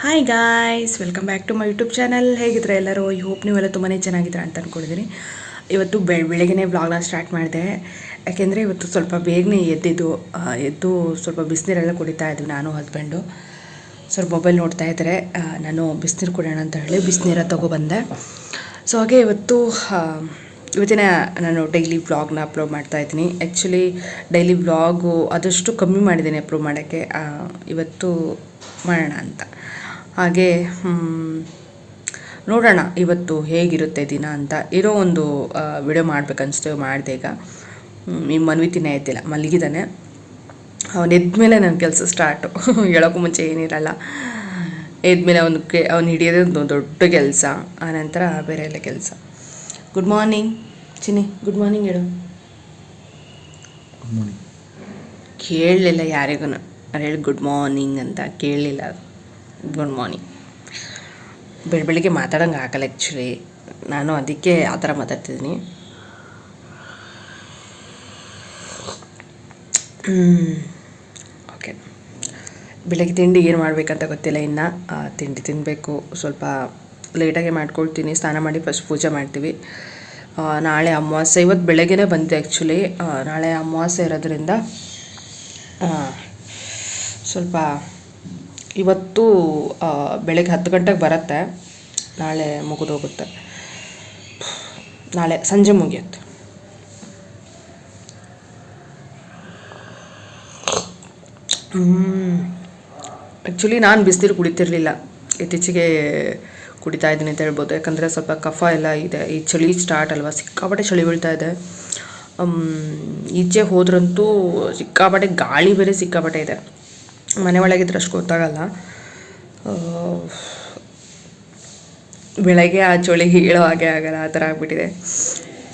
Hi guys welcome back to my YouTube channel ಹೇಗಿದ್ರೆ ಎಲ್ಲರೂ? I hope ನೀವೆಲ್ಲ ತುಂಬಾ ಚೆನ್ನಾಗಿದ್ದೀರಾ ಅಂತ ಅಂದ್ಕೊಂಡಿದ್ದೀನಿ ಇವತ್ತು ಬೆ ಬೆಳಗ್ಗೆ ವ್ಲಾಗ್ನ ಸ್ಟಾರ್ಟ್ ಮಾಡಿದೆ. ಯಾಕೆಂದರೆ ಇವತ್ತು ಸ್ವಲ್ಪ ಬೇಗನೆ ಎದ್ದಿದ್ದು ಎದ್ದು ಸ್ವಲ್ಪ ಬಿಸಿನೀರೆಲ್ಲ ಕುಡಿತಾ ಇದ್ವಿ ನಾನು ಹಸ್ಬೆಂಡು ಸ್ವಲ್ಪ ಮೊಬೈಲ್ ನೋಡ್ತಾ ಇದ್ದರೆ ನಾನು ಬಿಸಿನೀರು ಕುಡಿಯೋಣ ಅಂತ ಹೇಳಿ ಬಿಸಿನೀರ ತೊಗೊಬಂದೆ ಸೊ ಹಾಗೆ ಇವತ್ತು ಇವತ್ತಿನ ನಾನು ಡೈಲಿ ವ್ಲಾಗ್ನ ಅಪ್ಲೋಡ್ ಮಾಡ್ತಾ ಇದ್ದೀನಿ. ಆ್ಯಕ್ಚುಲಿ ಡೈಲಿ ವ್ಲಾಗು ಆದಷ್ಟು ಕಮ್ಮಿ ಮಾಡಿದ್ದೀನಿ ಅಪ್ಲೋಡ್ ಮಾಡೋಕ್ಕೆ. ಇವತ್ತು ಮಾಡೋಣ ಅಂತ. ಹಾಗೆ ನೋಡೋಣ ಇವತ್ತು ಹೇಗಿರುತ್ತೆ ದಿನ ಅಂತ ಇರೋ ಒಂದು ವಿಡಿಯೋ ಮಾಡ್ಬೇಕನ್ನಿಸ್ತು ಮಾಡಿದೆ ಈಗ. ನಿಮ್ಮ ಈ ಮನ್ವಿತಿನೇ ಎದ್ದಿಲ್ಲ ಮಲಗಿದ್ದಾನೆ. ಅವನು ಎದ್ಮೇಲೆ ನನ್ನ ಕೆಲಸ ಸ್ಟಾರ್ಟು ಹೇಳೋಕ್ಕೂ ಮುಂಚೆ ಏನಿರಲ್ಲ. ಎದ್ಮೇಲೆ ಅವನು ಕೆ ಅವ್ನು ಹಿಡಿಯೋದೇ ಒಂದು ದೊಡ್ಡ ಕೆಲಸ ಆನಂತರ ಬೇರೆ ಎಲ್ಲ ಕೆಲಸ. Good morning Chinni good morning ಹೇಳು. ಕೇಳಲಿಲ್ಲ ಯಾರಿಗೂ ನಾನು ಹೇಳಿ ಗುಡ್ ಮಾರ್ನಿಂಗ್ ಅಂತ ಕೇಳಲಿಲ್ಲ. ಗುಡ್ ಮಾರ್ನಿಂಗ್ ಬೆಳ ಬೆಳಿಗ್ಗೆ ಮಾತಾಡೋಂಗೆ ಆಗಲ್ಲ ಆ್ಯಕ್ಚುಲಿ ನಾನು ಅದಕ್ಕೆ ಆ ಥರ ಮಾತಾಡ್ತಿದ್ದೀನಿ. ಓಕೆ ಬೆಳಗ್ಗೆ ತಿಂಡಿ ಏನು ಮಾಡಬೇಕಂತ ಗೊತ್ತಿಲ್ಲ ಇನ್ನು. ತಿಂಡಿ ತಿನ್ನಬೇಕು ಸ್ವಲ್ಪ ಲೇಟಾಗೆ ಮಾಡ್ಕೊಳ್ತೀನಿ. ಸ್ನಾನ ಮಾಡಿ ಫಸ್ಟ್ ಪೂಜೆ ಮಾಡ್ತೀವಿ. ನಾಳೆ ಅಮಾವಾಸ್ಯೆ. ಇವತ್ತು ಬೆಳಗ್ಗೆನೇ ಬಂತು ಆ್ಯಕ್ಚುಲಿ ನಾಳೆ ಅಮಾವಾಸ್ಯೆ ಇರೋದ್ರಿಂದ ಸ್ವಲ್ಪ ಇವತ್ತು ಬೆಳಗ್ಗೆ ಹತ್ತು ಗಂಟೆಗೆ ಬರುತ್ತೆ. ನಾಳೆ ಮುಗಿದೋಗುತ್ತೆ. ನಾಳೆ ಸಂಜೆ ಮುಗಿಯುತ್ತೆ. ಆ್ಯಕ್ಚುಲಿ ನಾನು ಬಿಸಿನೀರು ಕುಡಿತಿರ್ಲಿಲ್ಲ. ಇತ್ತೀಚೆಗೆ ಕುಡಿತಾ ಇದ್ದೀನಿ ಅಂತ ಹೇಳ್ಬೋದು. ಯಾಕಂದರೆ ಸ್ವಲ್ಪ ಕಫ ಎಲ್ಲ ಇದೆ. ಈ ಚಳಿ ಸ್ಟಾರ್ಟ್ ಅಲ್ವಾ? ಸಿಕ್ಕಾಪಟ್ಟೆ ಚಳಿ ಬೀಳ್ತಾ ಇದೆ. ಈಚೆ ಹೋದ್ರಂತೂ ಸಿಕ್ಕಾಪಟ್ಟೆ ಗಾಳಿ ಬೇರೆ ಸಿಕ್ಕಾಪಟ್ಟೆ ಇದೆ. ಮನೆ ಒಳಗಿದ್ರೆ ಅಷ್ಟು ಗೊತ್ತಾಗಲ್ಲ. ಬೆಳಗ್ಗೆ ಆ ಚಳಿ ಹೇಳೋ ಹಾಗೆ ಆಗಲ್ಲ, ಆ ಥರ ಆಗಿಬಿಟ್ಟಿದೆ.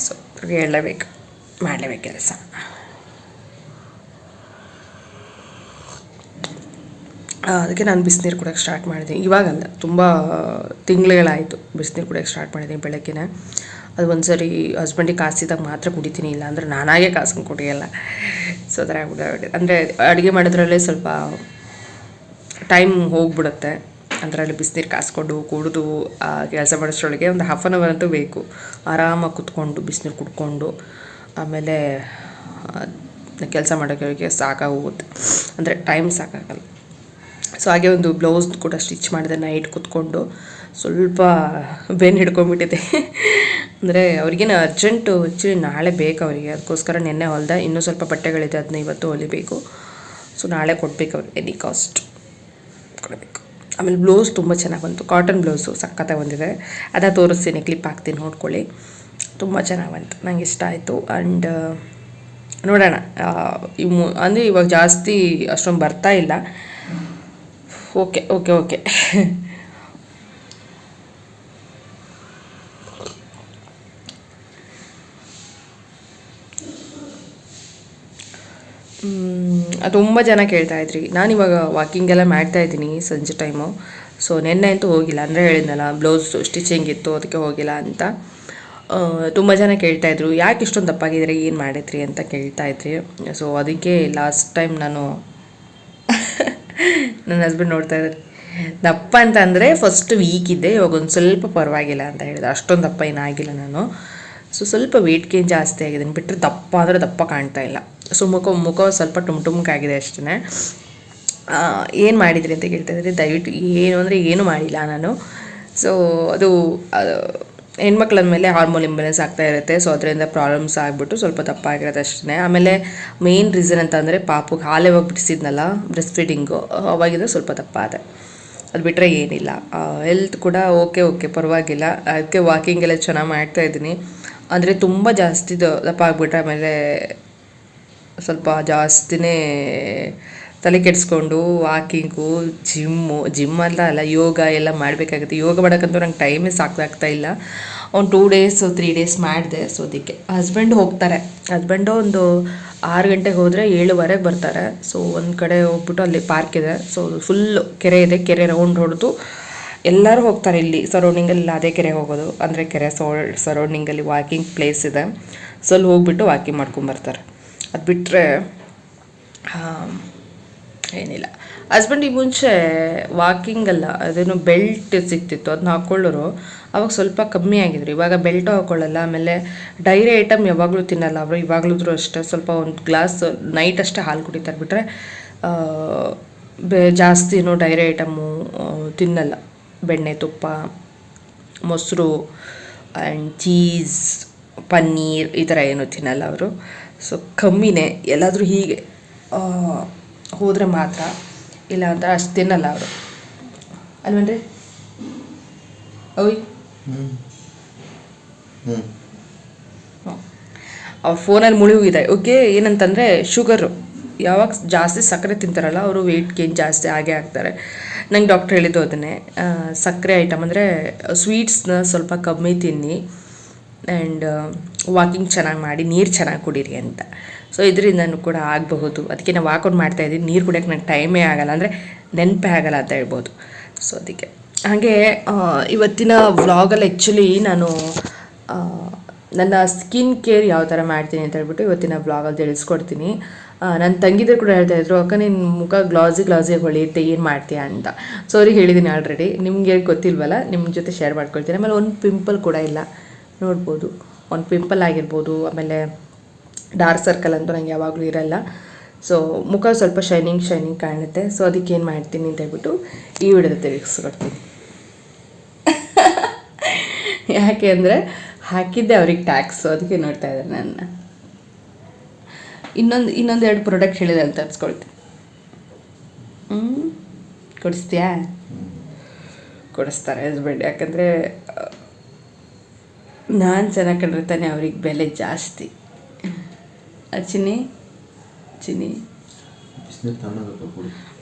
ಸೊ ಹೇಳಲೇಬೇಕು, ಮಾಡಲೇಬೇಕು ಕೆಲಸ. ಅದಕ್ಕೆ ನಾನು ಬಿಸಿನೀರು ಕುಡಿಯೋಕ್ಕೆ ಸ್ಟಾರ್ಟ್ ಮಾಡಿದ್ದೀನಿ ಇವಾಗಲ್ಲ ತುಂಬ ತಿಂಗಳುಗಳಾಯಿತು ಬಿಸಿನೀರು ಕುಡಿಯೋಕ್ಕೆ ಸ್ಟಾರ್ಟ್ ಮಾಡಿದ್ದೀನಿ ಬೆಳಗ್ಗೆನೆ. ಅದು ಒಂದು ಸರಿ ಹಸ್ಬೆಂಡಿಗೆ ಕಾಸಿದಾಗ ಮಾತ್ರ ಕುಡಿತೀನಿ ಇಲ್ಲ ಅಂದರೆ ನಾನಾಗೆ ಕಾಸ್ಕೊಂಡು ಕುಡಿಯಲ್ಲ. ಸೊ ಅದರ ಆಗ್ಬಿಟ್ಟು ಅಂದರೆ ಅಡುಗೆ ಮಾಡೋದ್ರಲ್ಲೇ ಸ್ವಲ್ಪ ಟೈಮ್ ಹೋಗ್ಬಿಡುತ್ತೆ. ಅದರಲ್ಲಿ ಬಿಸಿನೀರು ಕಾಸ್ಕೊಂಡು ಕುಡಿದು ಕೆಲಸ ಮಾಡೋಷ್ಟರೊಳಗೆ ಒಂದು ಹಾಫ್ ಆನ್ ಅವರ್ ಅಂತೂ ಬೇಕು. ಆರಾಮಾಗಿ ಕುತ್ಕೊಂಡು, ಬಿಸಿನೀರು ಕುಡ್ಕೊಂಡು, ಆಮೇಲೆ ಕೆಲಸ ಮಾಡೋಕ್ಕೆ ಸಾಕಾಗೋಗುತ್ತೆ. ಅಂದರೆ ಟೈಮ್ ಸಾಕಾಗಲ್ಲ. ಸೊ ಹಾಗೆ ಒಂದು ಬ್ಲೌಸ್ ಕೂಡ ಸ್ಟಿಚ್ ಮಾಡಿದೆ ನೈಟ್ ಕೂತ್ಕೊಂಡು ಸ್ವಲ್ಪ ಬೆನ್ನು ಹಿಡ್ಕೊಂಡ್ಬಿಟ್ಟಿದೆ ಅಂದರೆ ಅವ್ರಿಗೇನು ಅರ್ಜೆಂಟು ಆ್ಯಕ್ಚುಲಿ ನಾಳೆ ಬೇಕು ಅವರಿಗೆ. ಅದಕ್ಕೋಸ್ಕರ ನಿನ್ನೆ ಹೊಲ್ದ ಇನ್ನೂ ಸ್ವಲ್ಪ ಬಟ್ಟೆಗಳಿದೆ ಅದನ್ನ ಇವತ್ತು ಹೊಲಿಬೇಕು. ಸೊ ನಾಳೆ ಕೊಡ್ಬೇಕು ಅವ್ರಿಗೆ ಎನಿ ಕಾಸ್ಟ್ ಕೊಡಬೇಕು. ಆಮೇಲೆ ಬ್ಲೌಸ್ ತುಂಬ ಚೆನ್ನಾಗಿ ಬಂತು. ಕಾಟನ್ ಬ್ಲೌಸು ಸಖತ್ತಾಗಿ ಬಂದಿದೆ. ಅದ ತೋರಿಸ್ತೀನಿ ಕ್ಲಿಪ್ ಹಾಕ್ತೀನಿ, ನೋಡ್ಕೊಳ್ಳಿ. ತುಂಬ ಚೆನ್ನಾಗಿ ಬಂತು. ನಂಗೆ ಇಷ್ಟ ಆಯಿತು. ಆ್ಯಂಡ್ ನೋಡೋಣ. ಇವು ಅಂದರೆ ಇವಾಗ ಜಾಸ್ತಿ ಅಷ್ಟೊಂದು ಬರ್ತಾ ಇಲ್ಲ. Okay okay okay. ತುಂಬ ಜನ ಕೇಳ್ತಾ ಇದ್ರಿ. ನಾನು ಇವಾಗ ವಾಕಿಂಗ್ ಎಲ್ಲ ಮಾಡ್ತಾ ಇದ್ದೀನಿ ಸಂಜೆ ಟೈಮು ಸೊ ನಿನ್ನೆ ಅಂತೂ ಹೋಗಿಲ್ಲ. ಅಂದರೆ ಹೇಳಿದ್ನಲ್ಲ ಬ್ಲೌಸ್ ಸ್ಟಿಚಿಂಗ್ ಇತ್ತು, ಅದಕ್ಕೆ ಹೋಗಿಲ್ಲ ಅಂತ. ತುಂಬ ಜನ ಕೇಳ್ತಾ ಇದ್ರು. ಯಾಕೆ ಇಷ್ಟೊಂದು ದಪ್ಪಾಗಿದ್ರೆ ಏನು ಮಾಡಿದ್ರಿ ಅಂತ ಕೇಳ್ತಾ ಇದ್ರಿ. ಸೊ ಅದಕ್ಕೆ ಲಾಸ್ಟ್ ಟೈಮ್ ನಾನು ನನ್ನ ಹಸ್ಬೆಂಡ್ ನೋಡ್ತಾ ಇದ್ದಾರೆ ದಪ್ಪ ಅಂತ ಅಂದರೆ ಫಸ್ಟ್ ವೀಕ್ ಇದ್ದೆ. ಇವಾಗ ಒಂದು ಸ್ವಲ್ಪ ಪರವಾಗಿಲ್ಲ ಅಂತ ಹೇಳಿದೆ ಅಷ್ಟೊಂದು ದಪ್ಪ ಏನಾಗಿಲ್ಲ ನಾನು. ಸೊ ಸ್ವಲ್ಪ ವೆಯ್ಟ್ ಗೇನ್ ಜಾಸ್ತಿ ಆಗಿದೆ. ಬಿಟ್ಟರೆ ದಪ್ಪ ಅಂದರೆ ದಪ್ಪ ಕಾಣ್ತಾ ಇಲ್ಲ. ಸೊ ಮುಖ ಮುಖ ಸ್ವಲ್ಪ ಟುಮ್ ಟುಮ್ಕಾಗಿದೆ ಅಷ್ಟೇ ಏನು ಮಾಡಿದ್ರಿ ಅಂತ ಕೇಳ್ತಾ ಇದ್ದಾರೆ ದಯವಿಟ್ಟು ಏನು ಅಂದರೆ ಏನು ಮಾಡಿಲ್ಲ ನಾನು. ಸೊ ಅದು ಹೆಣ್ಮಕ್ಳ ಮೇಲೆ ಹಾರ್ಮೋನ್ ಇಂಬ್ಯಾಲೆನ್ಸ್ ಆಗ್ತಾ ಇರುತ್ತೆ. ಸೊ ಅದರಿಂದ ಪ್ರಾಬ್ಲಮ್ಸ್ ಆಗಿಬಿಟ್ಟು ಸ್ವಲ್ಪ ದಪ್ಪ ಆಗಿರೋದು ಅಷ್ಟೇ ಆಮೇಲೆ ಮೇನ್ ರೀಸನ್ ಅಂತ ಅಂದರೆ ಪಾಪುಗೆ ಹಾಲೇ ಹೋಗಿ ಬಿಡಿಸಿದ್ನಲ್ಲ ಬ್ರೆಸ್ಟ್ ಫೀಡಿಂಗು ಅವಾಗಿಂದ ಸ್ವಲ್ಪ ದಪ್ಪ ಆದೆ. ಅದು ಬಿಟ್ಟರೆ ಏನಿಲ್ಲ. ಹೆಲ್ತ್ ಕೂಡ ಓಕೆ ಓಕೆ ಪರವಾಗಿಲ್ಲ. ಅದಕ್ಕೆ ವಾಕಿಂಗ್ ಎಲ್ಲ ಚೆನ್ನಾಗಿ ಮಾಡ್ತಾ ಇದ್ದೀನಿ. ಅಂದರೆ ತುಂಬ ಜಾಸ್ತಿ ದಪ್ಪ ಆಗಿಬಿಟ್ರೆ ಆಮೇಲೆ ಸ್ವಲ್ಪ ಜಾಸ್ತಿನೇ ತಲೆ ಕೆಡಿಸ್ಕೊಂಡು ವಾಕಿಂಗು ಜಿಮ್ಮು ಜಿಮ್ ಅಂತ ಅಲ್ಲ, ಯೋಗ ಎಲ್ಲ ಮಾಡಬೇಕಾಗುತ್ತೆ. ಯೋಗ ಮಾಡೋಕ್ಕಂತೂ ನಂಗೆ ಟೈಮೇ ಸಾಕಾಗ್ತಾ ಇಲ್ಲ. ಒಂದು ಟೂ ಡೇಸ್ ತ್ರೀ ಡೇಸ್ ಮಾಡಿದೆ ಸೊ ಅದಕ್ಕೆ ಹಸ್ಬೆಂಡ್ ಹೋಗ್ತಾರೆ. ಹಸ್ಬೆಂಡು ಒಂದು ಆರು ಗಂಟೆಗೆ ಹೋದರೆ ಏಳುವರೆಗೆ ಬರ್ತಾರೆ. ಸೊ ಒಂದು ಕಡೆ ಹೋಗ್ಬಿಟ್ಟು ಅಲ್ಲಿ ಪಾರ್ಕ್ ಇದೆ. ಸೊ ಫುಲ್ ಕೆರೆ ಇದೆ. ಕೆರೆ ರೌಂಡ್ ಹೊಡೆದು ಎಲ್ಲರೂ ಹೋಗ್ತಾರೆ ಇಲ್ಲಿ. ಸರೌಂಡಿಂಗಲ್ಲಿ ಅದೇ ಕೆರೆ ಹೋಗೋದು. ಅಂದರೆ ಕೆರೆ ಸೋ ಸರೌಂಡಿಂಗಲ್ಲಿ ವಾಕಿಂಗ್ ಪ್ಲೇಸ್ ಇದೆ. ಸೊ ಅಲ್ಲಿ ಹೋಗ್ಬಿಟ್ಟು ವಾಕಿಂಗ್ ಮಾಡ್ಕೊಂಬರ್ತಾರೆ ಅದು ಬಿಟ್ಟರೆ ಏನಿಲ್ಲ. ಹಸ್ಬೆಂಡ್ ಈ ಮುಂಚೆ ವಾಕಿಂಗ್ ಅಲ್ಲ, ಅದೇನು ಬೆಲ್ಟ್ ಸಿಕ್ತಿತ್ತು ಅದನ್ನ ಹಾಕ್ಕೊಳ್ಳೋರು ಅವಾಗ ಸ್ವಲ್ಪ ಕಮ್ಮಿ ಆಗಿದ್ರು. ಇವಾಗ ಬೆಲ್ಟು ಹಾಕೊಳ್ಳಲ್ಲ, ಆಮೇಲೆ ಡೈರಿ ಐಟಮ್ ಯಾವಾಗಲೂ ತಿನ್ನಲ್ಲ ಅವರು ಇವಾಗಲೂ ಅಷ್ಟೇ. ಸ್ವಲ್ಪ ಒಂದು ಗ್ಲಾಸ್ ನೈಟ್ ಅಷ್ಟೇ ಹಾಲು ಕುಡಿತಾರೆ. ಬಿಟ್ಟರೆ ಬೆ ಜಾಸ್ತಿನೂ ಡೈರಿ ಐಟಮು ತಿನ್ನಲ್ಲ. ಬೆಣ್ಣೆ ತುಪ್ಪ, ಮೊಸರು ಆ್ಯಂಡ್ ಚೀಸ್ ಪನ್ನೀರ್ ಈ ಥರ ಏನೂ ತಿನ್ನಲ್ಲ ಅವರು. ಸೊ ಕಮ್ಮಿನೇ. ಎಲ್ಲಾದರೂ ಹೀಗೆ ಹೋದರೆ ಮಾತ್ರ ಇಲ್ಲ ಅಂತ ಅಷ್ಟು ತಿನ್ನಲ್ಲ ಅವರು. ಅಲ್ವೇನ್ರಿ? ಓಯ್ ಅವ್ರ ಫೋನಲ್ಲಿ ಮುಳಿ ಹೋಗಿದೆ ಓಕೆ ಏನಂತಂದರೆ ಶುಗರು. ಯಾವಾಗ ಜಾಸ್ತಿ ಸಕ್ಕರೆ ತಿಂತಾರಲ್ಲ ಅವರು ವೆಯ್ಟ್ ಗೇನ್ ಜಾಸ್ತಿ ಆಗೇ ಆಗ್ತಾರೆ. ನಂಗೆ ಡಾಕ್ಟ್ರ್ ಹೇಳಿದ್ದು ಅದನ್ನೇ. ಸಕ್ಕರೆ ಐಟಮ್ ಅಂದರೆ ಸ್ವೀಟ್ಸ್ನ ಸ್ವಲ್ಪ ಕಮ್ಮಿ ತಿನ್ನಿ. ಆ್ಯಂಡ್ ವಾಕಿಂಗ್ ಚೆನ್ನಾಗಿ ಮಾಡಿ ನೀರು ಚೆನ್ನಾಗಿ ಕುಡೀರಿ ಅಂತ. ಸೊ ಇದರಿಂದನೂ ಕೂಡ ಆಗಬಹುದು. ಅದಕ್ಕೆ ನಾವು ಮಾಡ್ತಾ ಇದ್ದೀನಿ ನೀರು ಕುಡಿಯೋಕೆ ನಂಗೆ ಟೈಮೇ ಆಗಲ್ಲ. ಅಂದರೆ ನೆನಪೇ ಆಗಲ್ಲ ಅಂತ ಹೇಳ್ಬೋದು. ಸೊ ಅದಕ್ಕೆ. ಹಾಗೆ ಇವತ್ತಿನ ವ್ಲಾಗಲ್ಲಿ ಆ್ಯಕ್ಚುಲಿ ನಾನು ನನ್ನ ಸ್ಕಿನ್ ಕೇರ್ ಯಾವ ಥರ ಮಾಡ್ತೀನಿ ಅಂತ ಹೇಳ್ಬಿಟ್ಟು ಇವತ್ತಿನ ವ್ಲಾಗಲ್ಲಿ ತಿಳಿಸ್ಕೊಡ್ತೀನಿ ನನ್ನ ತಂಗಿದ್ರು ಕೂಡ ಹೇಳ್ತಾ ಇದ್ರು, ಅಕ್ಕ ನಿನ್ನ ಮುಖ ಗ್ಲಾಸಿ ಗ್ಲಾಸಿ ಹೊಳೆಯುತ್ತೆ. ಏನು ಮಾಡ್ತೀಯಾ ಅಂತ? ಸೊ ಅವ್ರಿಗೆ ಹೇಳಿದ್ದೀನಿ ಆಲ್ರೆಡಿ ನಿಮಗೆ ಗೊತ್ತಿಲ್ವಲ್ಲ? ನಿಮ್ಮ ಜೊತೆ ಶೇರ್ ಮಾಡ್ಕೊಳ್ತೀನಿ. ಆಮೇಲೆ ಒಂದು ಪಿಂಪಲ್ ಕೂಡ ಇಲ್ಲ. ನೋಡ್ಬೋದು. ಒಂದು ಪಿಂಪಲ್ ಆಗಿರ್ಬೋದು. ಆಮೇಲೆ ಡಾರ್ಕ್ ಸರ್ಕಲ್ ಅಂತೂ ನಂಗೆ ಯಾವಾಗಲೂ ಇರಲ್ಲ. ಸೊ ಮುಖ ಸ್ವಲ್ಪ ಶೈನಿಂಗ್ ಶೈನಿಂಗ್ ಕಾಣುತ್ತೆ. ಸೊ ಅದಕ್ಕೆ ಏನು ಮಾಡ್ತೀನಿ ಅಂತ ಹೇಳ್ಬಿಟ್ಟು ಈ ವಿಡಿಯೋದ ತೆಗೆಸ್ಕೊಡ್ತೀನಿ ಯಾಕೆ ಅಂದರೆ ಹಾಕಿದ್ದೆ ಅವ್ರಿಗೆ ಟ್ಯಾಕ್ಸು ಅದಕ್ಕೆ ನೋಡ್ತಾ ಇದ್ದಾರೆ ನನ್ನ. ಇನ್ನೊಂದು ಇನ್ನೊಂದು ಎರಡು ಪ್ರಾಡಕ್ಟ್ ಹೇಳಿದೆ ಅಂತ ಅನ್ಸ್ಕೊಳ್ತೀನಿ ಹ್ಞೂ ಕೊಡಿಸ್ತೀಯಾ? ಕೊಡಿಸ್ತಾರೆ ಹಸ್ಬೆಂಡ್ ಯಾಕಂದರೆ, ನಾನು ಚೆನ್ನಾಗಿ ಕಂಡ್ರೆ ತಾನೇ ಅವ್ರಿಗೆ ಬೆಲೆ ಜಾಸ್ತಿ. ಆ ಚಿನ್ನಿ ಚಿನ್ನಿ.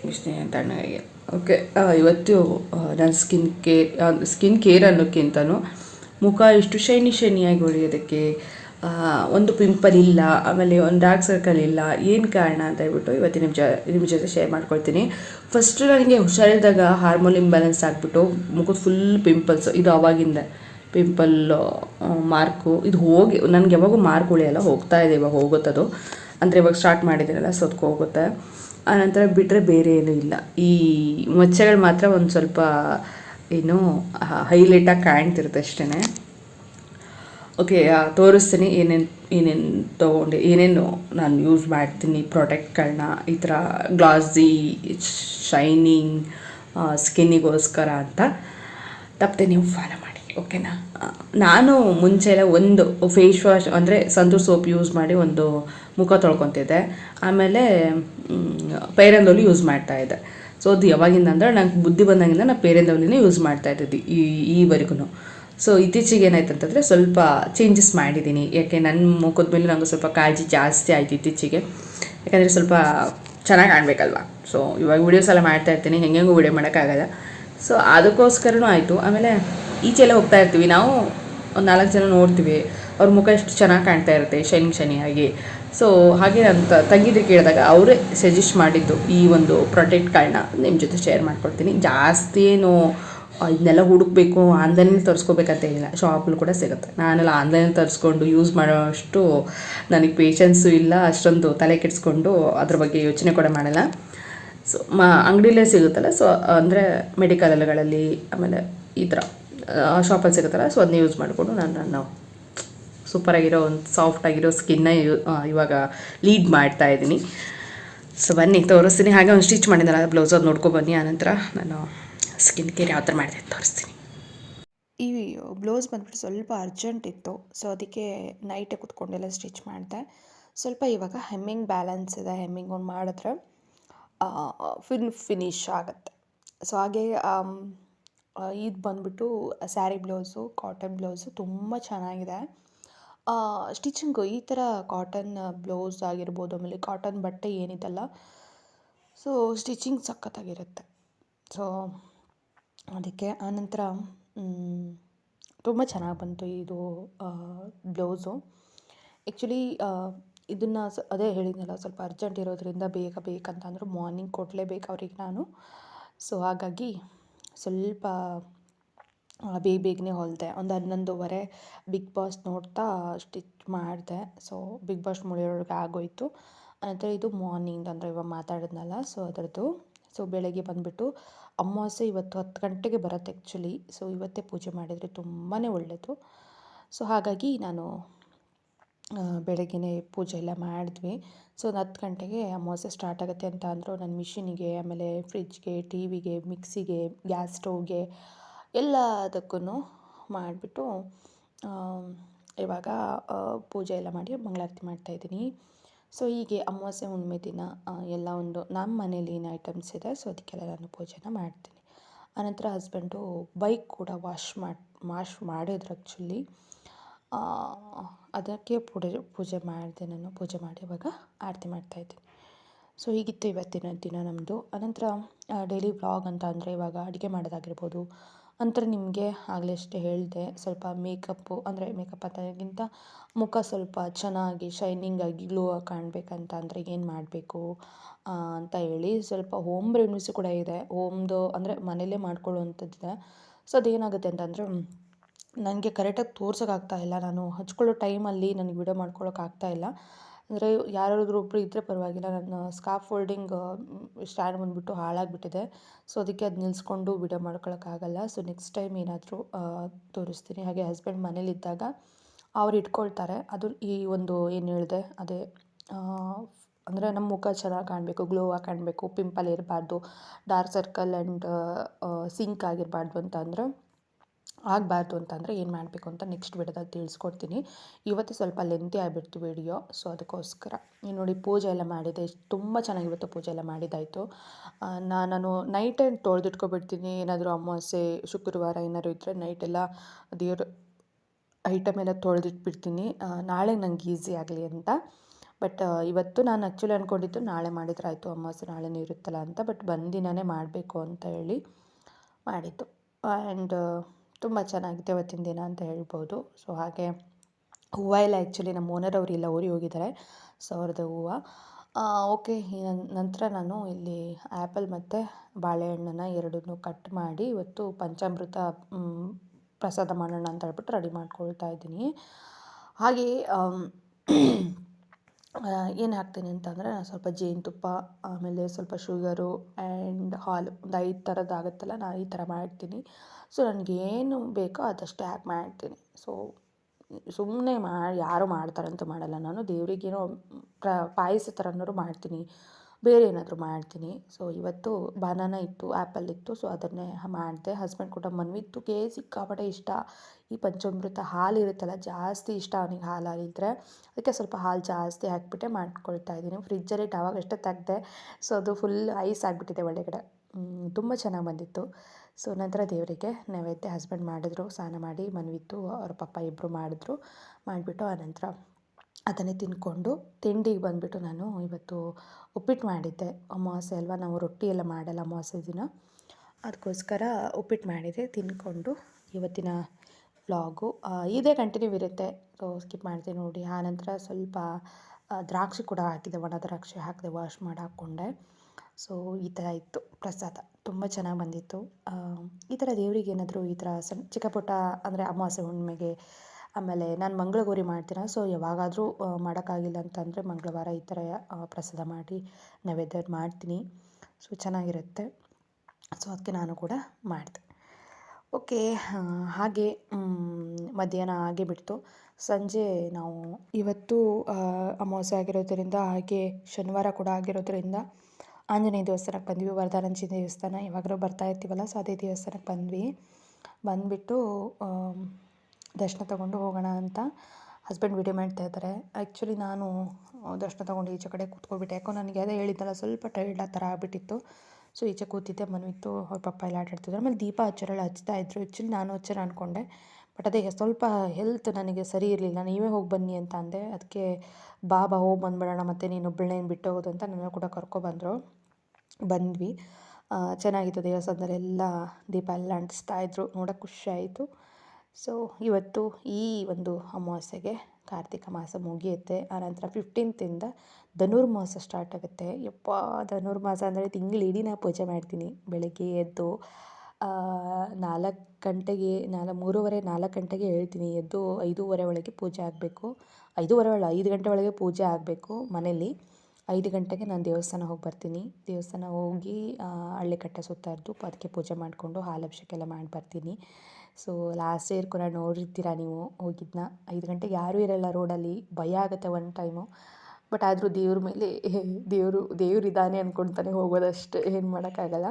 ಬಿಸಿನೀರು ತಣ್ಣಗಾಗಿ ಓಕೆ ಇವತ್ತು ನಾನು ಸ್ಕಿನ್ ಕೇರ್ ಸ್ಕಿನ್ ಕೇರ್ ಅನ್ನೋಕ್ಕಿಂತನೂ ಮುಖ ಎಷ್ಟು ಶೈನಿ ಶೈನಿಯಾಗಿ ಹೊಳೆಯೋದಕ್ಕೆ ಒಂದು ಪಿಂಪಲ್ ಇಲ್ಲ ಆಮೇಲೆ ಒಂದು ಡಾರ್ಕ್ ಸರ್ಕಲ್ ಇಲ್ಲ ಏನು ಕಾರಣ ಅಂತ ಹೇಳ್ಬಿಟ್ಟು ಇವತ್ತು ನಿಮ್ಮ ಜ ನಿಮ್ಮ ಜೊತೆ ಶೇರ್ ಮಾಡ್ಕೊಳ್ತೀನಿ. ಫಸ್ಟು ನನಗೆ ಹುಷಾರಿದ್ದಾಗ ಹಾರ್ಮೋನ್ ಇಂಬ್ಯಾಲೆನ್ಸ್ ಆಗಿಬಿಟ್ಟು ಮುಖದ ಫುಲ್ ಪಿಂಪಲ್ಸ್ ಇದು ಅವಾಗಿಂದ. ಪಿಂಪಲ್ ಮಾರ್ಕು ಇದು ಹೋಗಿ, ನನಗೆ ಯಾವಾಗೂ ಮಾರ್ಕ್ ಉಳಿಯಲ್ಲ ಹೋಗ್ತಾ ಇದೆ, ಇವಾಗ ಹೋಗುತ್ತದು. ಅಂದರೆ ಇವಾಗ ಸ್ಟಾರ್ಟ್ ಮಾಡಿದ್ದೀನಲ್ಲ ಸೊ ಅದಕ್ಕೆ ಹೋಗುತ್ತೆ. ಆನಂತರ ಬಿಟ್ಟರೆ ಬೇರೆ ಏನೂ ಇಲ್ಲ. ಈ ಮಚ್ಚೆಗಳು ಮಾತ್ರ ಒಂದು ಸ್ವಲ್ಪ, ಏನು ಹೈಲೈಟಾಗಿ ಕಾಣ್ತಿರುತ್ತೆ ಅಷ್ಟೇ ಓಕೆ ತೋರಿಸ್ತೀನಿ ಏನೇನು ಏನೇನು ತೊಗೊಂಡು, ಏನೇನು ನಾನು ಯೂಸ್ ಮಾಡ್ತೀನಿ ಪ್ರಾಡಕ್ಟ್ಗಳನ್ನ ಈ ಥರ ಗ್ಲಾಸಿ ಶೈನಿಂಗ್ ಸ್ಕಿನ್ನಿಗೋಸ್ಕರ ಅಂತ. ತಪ್ಪದೆ ನೀವು ಫಾಲೋ ಓಕೆನಾ? ನಾನು ಮುಂಚೆ ಒಂದು ಫೇಸ್ ವಾಶ್ ಅಂದರೆ ಸಂತೂರ್ ಸೋಪ್ ಯೂಸ್ ಮಾಡಿ ಒಂದು ಮುಖ ತೊಳ್ಕೊತಿದ್ದೆ. ಆಮೇಲೆ ಪೇರೆಂದೋಲಿ ಯೂಸ್ ಮಾಡ್ತಾ ಇದ್ದೆ. ಸೊ ಅದು ಯಾವಾಗಿಂದ ಅಂದರೆ ನಂಗೆ ಬುದ್ಧಿ ಬಂದಾಗಿಂದ ನಾನು ಪೇರೆಂದೋಲಿನೇ ಯೂಸ್ ಮಾಡ್ತಾ ಇದ್ದಿದ್ದು ಈ ಈವರೆಗೂ ಸೊ ಇತ್ತೀಚೆಗೆ ಏನಾಯ್ತು ಅಂತಂದರೆ ಸ್ವಲ್ಪ ಚೇಂಜಸ್ ಮಾಡಿದ್ದೀನಿ ಯಾಕೆ ನನ್ನ ಮುಖದ ಮೇಲೆ ನನಗೆ ಸ್ವಲ್ಪ ಕಾಳಜಿ ಜಾಸ್ತಿ ಆಯಿತು ಇತ್ತೀಚೆಗೆ. ಯಾಕಂದರೆ ಸ್ವಲ್ಪ ಚೆನ್ನಾಗಿ ಕಾಣಬೇಕಲ್ವ? ಸೊ ಇವಾಗ ವೀಡಿಯೋಸ್ ಎಲ್ಲ ಮಾಡ್ತಾ ಇರ್ತೀನಿ. ಹೆಂಗೆಂಗೂ ವೀಡಿಯೋ ಮಾಡೋಕ್ಕಾಗಲ್ಲ. ಸೊ ಅದಕ್ಕೋಸ್ಕರನೂ ಆಯಿತು. ಆಮೇಲೆ ಈಚೆಲ್ಲ ಹೋಗ್ತಾ ಇರ್ತೀವಿ. ನಾವು ಒಂದು ನಾಲ್ಕು ಜನ ನೋಡ್ತೀವಿ. ಅವ್ರ ಮುಖ ಎಷ್ಟು ಚೆನ್ನಾಗಿ ಕಾಣ್ತಾ ಇರುತ್ತೆ ಶೈನಿಂಗ್ ಶನಿಯಾಗಿ ಸೊ ಹಾಗೆ ಅಂತ ತಂಗಿದ್ರೆ ಕೇಳಿದಾಗ ಅವರೇ ಸಜೆಸ್ಟ್ ಮಾಡಿದ್ದು ಈ ಒಂದು ಪ್ರಾಡಕ್ಟ್ಗಳನ್ನ ನಿಮ್ಮ ಜೊತೆ ಶೇರ್ ಮಾಡ್ಕೊಡ್ತೀನಿ. ಜಾಸ್ತಿ ಏನು ಇದನ್ನೆಲ್ಲ ಹುಡುಕ್ಬೇಕು ಆನ್ಲೈನಲ್ಲಿ ತರಿಸ್ಕೋಬೇಕಂತ ಏನಿಲ್ಲ. ಶಾಪಲ್ಲಿ ಕೂಡ ಸಿಗುತ್ತೆ. ನಾನೆಲ್ಲ ಆನ್ಲೈನಲ್ಲಿ ತರಿಸ್ಕೊಂಡು ಯೂಸ್ ಮಾಡೋಷ್ಟು ನನಗೆ ಪೇಷನ್ಸು ಇಲ್ಲ. ಅಷ್ಟೊಂದು ತಲೆ ಕೆಡಿಸ್ಕೊಂಡು ಅದ್ರ ಬಗ್ಗೆ ಯೋಚನೆ ಕೂಡ ಮಾಡಲ್ಲ. ಸೊ ಮ, ಅಂಗಡಿಲೇ ಸಿಗುತ್ತಲ್ಲ. ಸೊ ಅಂದರೆ ಮೆಡಿಕಲ್ಗಳಲ್ಲಿ ಆಮೇಲೆ ಈ ಥರ ಶಾಪಲ್ಲಿ ಸಿಗುತ್ತಲ್ಲ ಸೊ ಅದನ್ನ ಯೂಸ್ ಮಾಡಿಕೊಂಡು ನಾನು ನನ್ನ ಸೂಪರಾಗಿರೋ ಒಂದು ಸಾಫ್ಟ್ ಆಗಿರೋ ಸ್ಕಿನ್ನ ಇವಾಗ ಲೀಡ್ ಮಾಡ್ತಾ ಇದ್ದೀನಿ. ಸೊ ಬನ್ನಿ, ತೋರಿಸ್ತೀನಿ. ಹಾಗೆ ಒಂದು ಸ್ಟಿಚ್ ಮಾಡಿದ್ದಲ್ಲ ಬ್ಲೌಸ್ ಅದು ನೋಡ್ಕೊ ಬನ್ನಿ, ಆನಂತರ ನಾನು ಸ್ಕಿನ್ ಕೇರ್ ಯಾವ ಥರ ಮಾಡಿದೆ ತೋರಿಸ್ತೀನಿ. ಈ ಬ್ಲೌಸ್ ಬಂದ್ಬಿಟ್ಟು ಸ್ವಲ್ಪ ಅರ್ಜೆಂಟ್ ಇತ್ತು ಸೊ ಅದಕ್ಕೆ ನೈಟೇ ಕುತ್ಕೊಂಡೆಲ್ಲ ಸ್ಟಿಚ್ ಮಾಡಿದೆ. ಸ್ವಲ್ಪ ಇವಾಗ ಹೆಮ್ಮಿಂಗ್ ಬ್ಯಾಲೆನ್ಸ್ ಇದೆ ಹೆಮ್ಮಿಂಗ್ ಒಂದು ಮಾಡಿದ್ರೆ ಫಿನ್ ಫಿನಿಶ್ ಆಗುತ್ತೆ. ಸೊ ಹಾಗೆ ಇದು ಬಂದುಬಿಟ್ಟು ಸ್ಯಾರಿ ಬ್ಲೌಸು, ಕಾಟನ್ ಬ್ಲೌಸು ತುಂಬ ಚೆನ್ನಾಗಿದೆ. ಸ್ಟಿಚಿಂಗು ಈ ಥರ ಕಾಟನ್ ಬ್ಲೌಸ್ ಆಗಿರ್ಬೋದು, ಆಮೇಲೆ ಕಾಟನ್ ಬಟ್ಟೆ ಏನಿದೆಲ್ಲ. So stitching ಸಖತ್ತಾಗಿರುತ್ತೆ. ಸೊ ಅದಕ್ಕೆ ಆನಂತರ ತುಂಬ ಚೆನ್ನಾಗಿ ಬಂತು ಇದು ಬ್ಲೌಸು. ಆ್ಯಕ್ಚುಲಿ ಇದನ್ನು ಸ, ಅದೇ ಹೇಳಿದ್ನಲ್ಲ, ಸ್ವಲ್ಪ ಅರ್ಜೆಂಟ್ ಇರೋದ್ರಿಂದ ಬೇಗ ಬೇಕಂತಂದರು ಮಾರ್ನಿಂಗ್ ಕೊಡಲೇಬೇಕು ಅವ್ರಿಗೆ ನಾನು. ಸೊ ಹಾಗಾಗಿ ಸ್ವಲ್ಪ ಬೇಗ ಬೇಗನೆ ಹೊಲಿದೆ. ಒಂದು ಹನ್ನೊಂದುವರೆ ಬಿಗ್ ಬಾಸ್ ನೋಡ್ತಾ ಸ್ಟಿಚ್ ಮಾಡಿದೆ. ಸೊ ಬಿಗ್ ಬಾಸ್ ಮುಳಿಯೋಳಗೆ ಆಗೋಯ್ತು. ಆನಂತರ ಇದು ಮಾರ್ನಿಂಗ್ ಅಂದರೆ ಇವಾಗ ಮಾತಾಡಿದ್ನಲ್ಲ ಸೊ ಅದರದ್ದು. ಸೊ ಬೆಳಗ್ಗೆ ಬಂದುಬಿಟ್ಟು ಅಮಾವಾಸ್ಯೆ ಇವತ್ತು ಹತ್ತು ಗಂಟೆಗೆ ಬರುತ್ತೆ ಆ್ಯಕ್ಚುಲಿ ಸೊ ಇವತ್ತೇ ಪೂಜೆ ಮಾಡಿದರೆ ತುಂಬಾ ಒಳ್ಳೆಯದು ಸೊ ಹಾಗಾಗಿ ನಾನು ಬೆಳಗ್ಗೆನೇ ಪೂಜೆ ಎಲ್ಲ ಮಾಡಿದ್ವಿ. ಸೊ ಒಂದು ಹತ್ತು ಗಂಟೆಗೆ ಅಮಾವಾಸ್ಯೆ ಸ್ಟಾರ್ಟ್ ಆಗುತ್ತೆ ಅಂತ ಅಂದರು ನನ್ನ ಮಿಷಿನಿಗೆ ಆಮೇಲೆ ಫ್ರಿಜ್ಗೆ ಟಿ ವಿಗೆ ಮಿಕ್ಸಿಗೆ ಗ್ಯಾಸ್ ಸ್ಟವ್ಗೆ ಎಲ್ಲದಕ್ಕೂ ಮಾಡಿಬಿಟ್ಟು ಇವಾಗ ಪೂಜೆ ಎಲ್ಲ ಮಾಡಿ ಮಂಗಳಾರತಿ ಮಾಡ್ತಾಯಿದ್ದೀನಿ ಸೊ ಹೀಗೆ ಅಮಾವಾಸ್ಯೆ ಹುಣ್ಣಿಮೆ ದಿನ ಎಲ್ಲ ಒಂದು ನಮ್ಮ ಮನೇಲಿ ಏನು ಐಟಮ್ಸ್ ಇದೆ. ಸೊ ಅದಕ್ಕೆಲ್ಲ ನಾನು ಪೂಜೆನ ಮಾಡ್ತೀನಿ. ಆನಂತರ ಹಸ್ಬೆಂಡು ಬೈಕ್ ಕೂಡ ವಾಶ್ ಮಾಡಿ ವಾಶ್ ಮಾಡಿದ್ರು ಆ್ಯಕ್ಚುಲಿ ಅದಕ್ಕೆ ಪೂಜೆ ಪೂಜೆ ಮಾಡಿದೆ ನಾನು, ಪೂಜೆ ಮಾಡಿ ಇವಾಗ ಆರತಿ ಮಾಡ್ತಾಯಿದ್ದೀನಿ ಸೊ ಹೀಗಿತ್ತು ಇವತ್ತಿನ ದಿನ ನಮ್ಮದು ಅನಂತರ ಡೈಲಿ ವ್ಲಾಗ್ ಅಂತ ಅಂದರೆ ಇವಾಗ ಅಡುಗೆ ಮಾಡೋದಾಗಿರ್ಬೋದು. ನಂತರ ನಿಮಗೆ ಆಗಲೇ ಅಷ್ಟೇ ಹೇಳಿದೆ, ಸ್ವಲ್ಪ ಮೇಕಪ್ಪು ಅಂದರೆ ಮೇಕಪ್ ಅಂತಗಿಂತ ಮುಖ ಸ್ವಲ್ಪ ಚೆನ್ನಾಗಿ ಶೈನಿಂಗಾಗಿ ಗ್ಲೋ ಆಗಿ ಕಾಣಬೇಕಂತ ಅಂದರೆ ಏನು ಮಾಡಬೇಕು ಅಂತ ಹೇಳಿ ಸ್ವಲ್ಪ ಹೋಮ್ ರೆಮಿಡಿಸು ಕೂಡ ಇದೆ. ಹೋಮ್ದು ಅಂದರೆ ಮನೇಲೇ ಮಾಡ್ಕೊಳ್ಳುವಂಥದ್ದಿದೆ. ಸೊ ಅದೇನಾಗುತ್ತೆ ಅಂತಂದರೆ ನನಗೆ ಕರೆಕ್ಟಾಗಿ ತೋರ್ಸೋಕ್ಕಾಗ್ತಾ ಇಲ್ಲ. ನಾನು ಹಚ್ಕೊಳ್ಳೋ ಟೈಮಲ್ಲಿ ನನಗೆ ವಿಡಿಯೋ ಮಾಡ್ಕೊಳ್ಳೋಕ್ಕಾಗ್ತಾ ಇಲ್ಲ. ಅಂದರೆ ಯಾರಾದರೂ ಒಬ್ಬರು ಇದ್ದರೆ ಪರವಾಗಿಲ್ಲ. ನನ್ನ ಸ್ಕಾಫ್ ಫೋಲ್ಡಿಂಗ್ ಸ್ಟ್ಯಾಂಡ್ ಬಂದುಬಿಟ್ಟು ಹಾಳಾಗಿಬಿಟ್ಟಿದೆ. ಸೊ ಅದಕ್ಕೆ ಅದು ನಿಲ್ಲಿಸ್ಕೊಂಡು ವಿಡಿಯೋ ಮಾಡ್ಕೊಳ್ಳೋಕ್ಕಾಗಲ್ಲ ಸೊ ನೆಕ್ಸ್ಟ್ ಟೈಮ್ ಏನಾದರೂ ತೋರಿಸ್ತೀನಿ. ಹಾಗೆ ಹಸ್ಬೆಂಡ್ ಮನೇಲಿದ್ದಾಗ ಅವ್ರು ಇಟ್ಕೊಳ್ತಾರೆ. ಅದು ಈ ಒಂದು ಏನು ಹೇಳಿದೆ, ಅದೇ ಅಂದರೆ ನಮ್ಮ ಮುಖ ಚೆನ್ನಾಗಿ ಕಾಣಬೇಕು ಗ್ಲೋ ಆಗಿ ಕಾಣಬೇಕು ಪಿಂಪಲ್ ಇರಬಾರ್ದು ಡಾರ್ಕ್ ಸರ್ಕಲ್ ಆ್ಯಂಡ್ ಸಿಂಕ್ ಆಗಿರಬಾರ್ದು ಅಂತ ಅಂದರೆ ಆಗಬಾರ್ದು ಅಂತಂದರೆ ಏನು ಮಾಡಬೇಕು ಅಂತ ನೆಕ್ಸ್ಟ್ ವಿಡಿಯೋದಲ್ಲಿ ತಿಳಿಸ್ಕೊಡ್ತೀನಿ. ಇವತ್ತು ಸ್ವಲ್ಪ ಲೆಂತಿ ಆಗಿಬಿಡ್ತು ವಿಡಿಯೋ ಸೊ ಅದಕ್ಕೋಸ್ಕರ. ನೀವು ನೋಡಿ ಪೂಜೆ ಎಲ್ಲ ಮಾಡಿದೆ ತುಂಬ ಚೆನ್ನಾಗಿ ಇವತ್ತು ಪೂಜೆ ಎಲ್ಲ ಮಾಡಿದ್ದಾಯಿತು ನಾನು ನೈಟೇ ತೊಳೆದಿಟ್ಕೊಬಿಡ್ತೀನಿ, ಏನಾದರೂ ಅಮಾವಾಸ್ಯೆ, ಶುಕ್ರವಾರ ಏನಾದ್ರು ಇದ್ದರೆ ನೈಟೆಲ್ಲ ದೇವ್ರ ಐಟಮ್ ಎಲ್ಲ ತೊಳೆದಿಟ್ಬಿಡ್ತೀನಿ. ನಾಳೆ ನಂಗೆ ಈಸಿ ಆಗಲಿ ಅಂತ. ಬಟ್ ಇವತ್ತು ನಾನು ಆ್ಯಕ್ಚುಲಿ ಅಂದ್ಕೊಂಡಿದ್ದು ನಾಳೆ ಮಾಡಿದ್ರೆ ಆಯಿತು, ಅಮಾವಾಸ್ಯೆ ನಾಳೆನೇ ಇರುತ್ತಲ್ಲ ಅಂತ ಬಟ್ ಬಂದಿನೇ ಮಾಡಬೇಕು ಅಂತ ಹೇಳಿ ಮಾಡಿದ್ದು. ಆ್ಯಂಡ್ ತುಂಬ ಚೆನ್ನಾಗಿದೆ ಇವತ್ತಿನ ದಿನ ಅಂತ ಹೇಳ್ಬೋದು. ಸೊ ಹಾಗೆ ಹೂವು ಎಲ್ಲ ಆ್ಯಕ್ಚುಲಿ ನಮ್ಮ ಓನರ್ ಇಲ್ಲ, ಊರಿಗೆ ಹೋಗಿದ್ದಾರೆ. ಸೊ ಅವ್ರದ್ದು ಹೂವು. ಓಕೆ ನಂತರ ನಾನು ಇಲ್ಲಿ ಆ್ಯಪಲ್ ಮತ್ತು ಬಾಳೆಹಣ್ಣನ್ನು ಎರಡನ್ನೂ ಕಟ್ ಮಾಡಿ ಇವತ್ತು ಪಂಚಾಮೃತ ಪ್ರಸಾದ ಮಾಡೋಣ ಅಂತ ಹೇಳ್ಬಿಟ್ಟು ರೆಡಿ ಮಾಡ್ಕೊಳ್ತಾ ಇದ್ದೀನಿ. ಹಾಗೆ ಏನು ಹಾಕ್ತೀನಿ ಅಂತಂದರೆ ಸ್ವಲ್ಪ ಜೇನುತುಪ್ಪ, ಆಮೇಲೆ ಸ್ವಲ್ಪ ಶುಗರು ಆ್ಯಂಡ್ ಹಾಲು. ಒಂದು ಐದು ಥರದ್ದು ಆಗುತ್ತಲ್ಲ, ನಾನು ಈ ಥರ ಮಾಡ್ತೀನಿ. ಸೊ ನನಗೇನು ಬೇಕೋ ಅದಷ್ಟೇ ಹಾಕಿ ಮಾಡ್ತೀನಿ. ಸೊ ಸುಮ್ಮನೆ ಮಾ, ಯಾರು ಮಾಡ್ತಾರಂತ ಮಾಡಲ್ಲ. ನಾನು ದೇವರಿಗೇನೋ ಪ್ರ, ಪಾಯಸ ಥರನಾದ್ರು ಮಾಡ್ತೀನಿ. ಬೇರೆ ಏನಾದರೂ ಮಾಡ್ತೀನಿ. ಸೊ ಇವತ್ತು ಬನಾನ ಇತ್ತು ಆ್ಯಪಲ್ ಇತ್ತು ಸೊ ಅದನ್ನೇ ಮಾಡಿದೆ. ಹಸ್ಬೆಂಡ್ ಕೂಡ ಮನ್ವಿತ್ತುಗೆ ಸಿಕ್ಕಾಪಟ್ಟೆ ಇಷ್ಟ. ಈ ಪಂಚಾಮೃತ ಹಾಲು ಇರುತ್ತಲ್ಲ, ಜಾಸ್ತಿ ಇಷ್ಟ ಅವನಿಗೆ ಹಾಲು ಹಾಲಿದ್ರೆ ಅದಕ್ಕೆ ಸ್ವಲ್ಪ ಹಾಲು ಜಾಸ್ತಿ ಹಾಕಿಬಿಟ್ಟೆ ಮಾಡ್ಕೊಳ್ತಾ ಇದ್ದೀನಿ. ಫ್ರಿಜ್ಜಲ್ಲಿ ಅವಾಗಷ್ಟೇ ತೆಗ್ದೆ. ಸೊ ಅದು ಫುಲ್ ಐಸ್ ಆಗಿಬಿಟ್ಟಿದೆ ಒಳಗಡೆ. ತುಂಬ ಚೆನ್ನಾಗಿ ಬಂದಿತ್ತು. ಸೊ ನಂತರ ದೇವರಿಗೆ ನೈವೇದ್ಯ ಹಸ್ಬೆಂಡ್ ಮಾಡಿದ್ರು. ಸ್ನಾನ ಮಾಡಿ ಮನ್ವಿತ್ತು ಅವ್ರ ಪಪ್ಪ ಇಬ್ಬರು ಮಾಡಿದ್ರು. ಮಾಡಿಬಿಟ್ಟು ಆನಂತರ ಅದನ್ನೇ ತಿಂದ್ಕೊಂಡು ತಿಂಡಿಗೆ ಬಂದುಬಿಟ್ಟು ನಾನು ಇವತ್ತು ಉಪ್ಪಿಟ್ಟು ಮಾಡಿದ್ದೆ. ಅಮಾವಾಸ್ಯೆ ಅಲ್ವಾ? ನಾವು ರೊಟ್ಟಿ ಎಲ್ಲ ಮಾಡಲ್ಲ ಅಮಾವಾಸ್ಯೆ ದಿನ. ಅದಕ್ಕೋಸ್ಕರ ಉಪ್ಪಿಟ್ಟು ಮಾಡಿದೆ. ತಿಂದ್ಕೊಂಡು ಇವತ್ತಿನ ವ್ಲಾಗು. ಇದೇ ಕಂಟಿನ್ಯೂ ಇರುತ್ತೆ. ಸೊ ಸ್ಕಿಪ್ ಮಾಡ್ತೀನಿ ನೋಡಿ. ಆನಂತರ ಸ್ವಲ್ಪ ದ್ರಾಕ್ಷಿ ಕೂಡ ಹಾಕಿದೆ. ಒಣ ದ್ರಾಕ್ಷಿ ಹಾಕಿದೆ. ವಾಶ್ ಮಾಡಿ ಹಾಕ್ಕೊಂಡೆ. ಸೊ ಈ ಥರ ಇತ್ತು ಪ್ರಸಾದ. ತುಂಬ ಚೆನ್ನಾಗಿ ಬಂದಿತ್ತು. ಈ ಥರ ದೇವರಿಗೆ ಏನಾದರೂ ಈ ಥರ ಸಣ್ಣ ಚಿಕ್ಕ ಪುಟ್ಟ ಅಂದರೆ ಅಮಾವಾಸ್ಯೆ ಹುಣ್ಣಿಮೆಗೆ ಆಮೇಲೆ ನಾನು ಮಂಗಳಗೌರಿ ಮಾಡ್ತೀನಿ? ಸೊ ಯಾವಾಗಾದರೂ ಮಾಡೋಕ್ಕಾಗಿಲ್ಲ ಅಂತಂದರೆ ಮಂಗಳವಾರ ಈ ಥರ ಪ್ರಸಾದ ಮಾಡಿ ನೈವೇದ್ಯ ಮಾಡ್ತೀನಿ. ಸೊ ಚೆನ್ನಾಗಿರುತ್ತೆ. ಸೊ ಅದಕ್ಕೆ ನಾನು ಕೂಡ ಮಾಡಿದೆ. ಓಕೆ ಹಾಗೆ ಮಧ್ಯಾಹ್ನ ಹಾಗೆ ಬಿಡ್ತು. ಸಂಜೆ ನಾವು ಇವತ್ತು ಅಮಾವಾಸ್ಯೆ ಆಗಿರೋದ್ರಿಂದ ಹಾಗೆ ಶನಿವಾರ ಕೂಡ ಆಗಿರೋದ್ರಿಂದ ಆಂಜನೇಯ ದೇವಸ್ಥಾನಕ್ಕೆ ಬಂದ್ವಿ. ವರದಾನಂಜಿ ದೇವಸ್ಥಾನ ಯಾವಾಗಲೂ ಬರ್ತಾ ಇರ್ತೀವಲ್ಲ, ಸೊ ಅದೇ ದೇವಸ್ಥಾನಕ್ಕೆ ಬಂದ್ವಿ. ಬಂದುಬಿಟ್ಟು ದರ್ಶನ ತಗೊಂಡು ಹೋಗೋಣ ಅಂತ ಹಸ್ಬೆಂಡ್ ವಿಡಿಯೋ ಮಾಡ್ತಾ ಇದ್ದಾರೆ. ಆ್ಯಕ್ಚುಲಿ ನಾನು ದರ್ಶನ ತೊಗೊಂಡು ಈಚೆ ಕಡೆ ಕೂತ್ಕೊಬಿಟ್ಟೆ ಯಾಕೋ ನನಗೆ ಅದೇ ಹೇಳಿದ್ದಲ್ಲ, ಸ್ವಲ್ಪ ಟೈರ್ಡ್ ಆ ಥರ ಆಗಿಬಿಟ್ಟಿತ್ತು. ಸೊ ಈಚೆ ಕೂತಿದ್ದೆ ಮನವಿತ್ತು ಅವ್ರ ಪಪ್ಪ ಎಲ್ಲ ಆಟಾಡ್ತಿದ್ರು ಆಮೇಲೆ ದೀಪ ಹಚ್ಚರಲ್ಲಿ, ಹಚ್ತಾ ಇದ್ರು. ಆ್ಯಕ್ಚುಲಿ ನಾನು ಹಚ್ಚರ ಅಂದ್ಕೊಂಡೆ ಬಟ್ ಅದೇ ಸ್ವಲ್ಪ ಹೆಲ್ತ್ ನನಗೆ ಸರಿ ಇರಲಿಲ್ಲ. ನೀವೇ ಹೋಗಿ ಬನ್ನಿ ಅಂತ ಅಂದೆ. ಅದಕ್ಕೆ ಬಾ ಬಾ ಹೋಗಿ ಬಂದ್ಬಿಡೋಣ, ಮತ್ತು ನೀನು ಒಬ್ಬಳೇನು ಬಿಟ್ಟು ಹೋಗೋದು ಅಂತ ನನ್ನ ಕೂಡ ಕರ್ಕೊಬಂದರು ಬಂದ್ವಿ. ಚೆನ್ನಾಗಿತ್ತು ಚೆನ್ನಾಗಿತ್ತು ದೇವಸ್ಥಾನದಲ್ಲೆಲ್ಲ ದೀಪ ಎಲ್ಲ ಅಂಟಿಸ್ತಾ ಇದ್ರು. ನೋಡೋಕೆ ಖುಷಿ ಆಯಿತು. ಸೊ ಇವತ್ತು ಈ ಒಂದು ಅಮಾವಾಸ್ಯೆಗೆ ಕಾರ್ತಿಕ ಮಾಸ ಮುಗಿಯುತ್ತೆ. ಆನಂತರ ಫಿಫ್ಟೀನ್ತಿಂದ ಧನುರ್ಮಾಸ ಸ್ಟಾರ್ಟ್ ಆಗುತ್ತೆ. ಯಪ್ಪ ಧನುರ್ಮಾಸ ಅಂದರೆ ತಿಂಗಳು ಇಡೀ ನಾನು ಪೂಜೆ ಮಾಡ್ತೀನಿ. ಬೆಳಗ್ಗೆ ಎದ್ದು ನಾಲ್ಕು ಗಂಟೆಗೆ, ನಾಲ್ಕು, ಮೂರುವರೆ, ನಾಲ್ಕು ಗಂಟೆಗೆ ಹೇಳ್ತೀನಿ. ಎದ್ದು ಐದೂವರೆ ಒಳಗೆ ಪೂಜೆ ಆಗಬೇಕು. ಐದೂವರೆ ಒಳ ಐದು ಗಂಟೆ ಒಳಗೆ ಪೂಜೆ ಆಗಬೇಕು ಮನೇಲಿ. ಐದು ಗಂಟೆಗೆ ನಾನು ದೇವಸ್ಥಾನ ಹೋಗಿ ಬರ್ತೀನಿ. ದೇವಸ್ಥಾನ ಹೋಗಿ ಹಳ್ಳಿಕಟ್ಟೆ ಸುತ್ತಾಡ್ದು ಅದಕ್ಕೆ ಪೂಜೆ ಮಾಡಿಕೊಂಡು ಹಾಲು ಎಲ್ಲ ಮಾಡಿ ಬರ್ತೀನಿ. ಸೊ ಲಾಸ್ಟ್ ಇಯರ್ ಕೂಡ ನೋಡಿರ್ತೀರ ನೀವು ಹೋಗಿದ್ದನ್ನ ಐದು ಗಂಟೆಗೆ ಯಾರೂ ಇರಲ್ಲ ರೋಡಲ್ಲಿ, ಭಯ ಆಗುತ್ತೆ ಒನ್ ಟೈಮು ಬಟ್ ಆದರೂ ದೇವ್ರ ಮೇಲೆ, ದೇವರು ದೇವ್ರು ಇದ್ದಾನೆ ಅಂದ್ಕೊಳ್ತಾನೆ ಹೋಗೋದಷ್ಟೇ, ಏನು ಮಾಡೋಕ್ಕಾಗಲ್ಲ.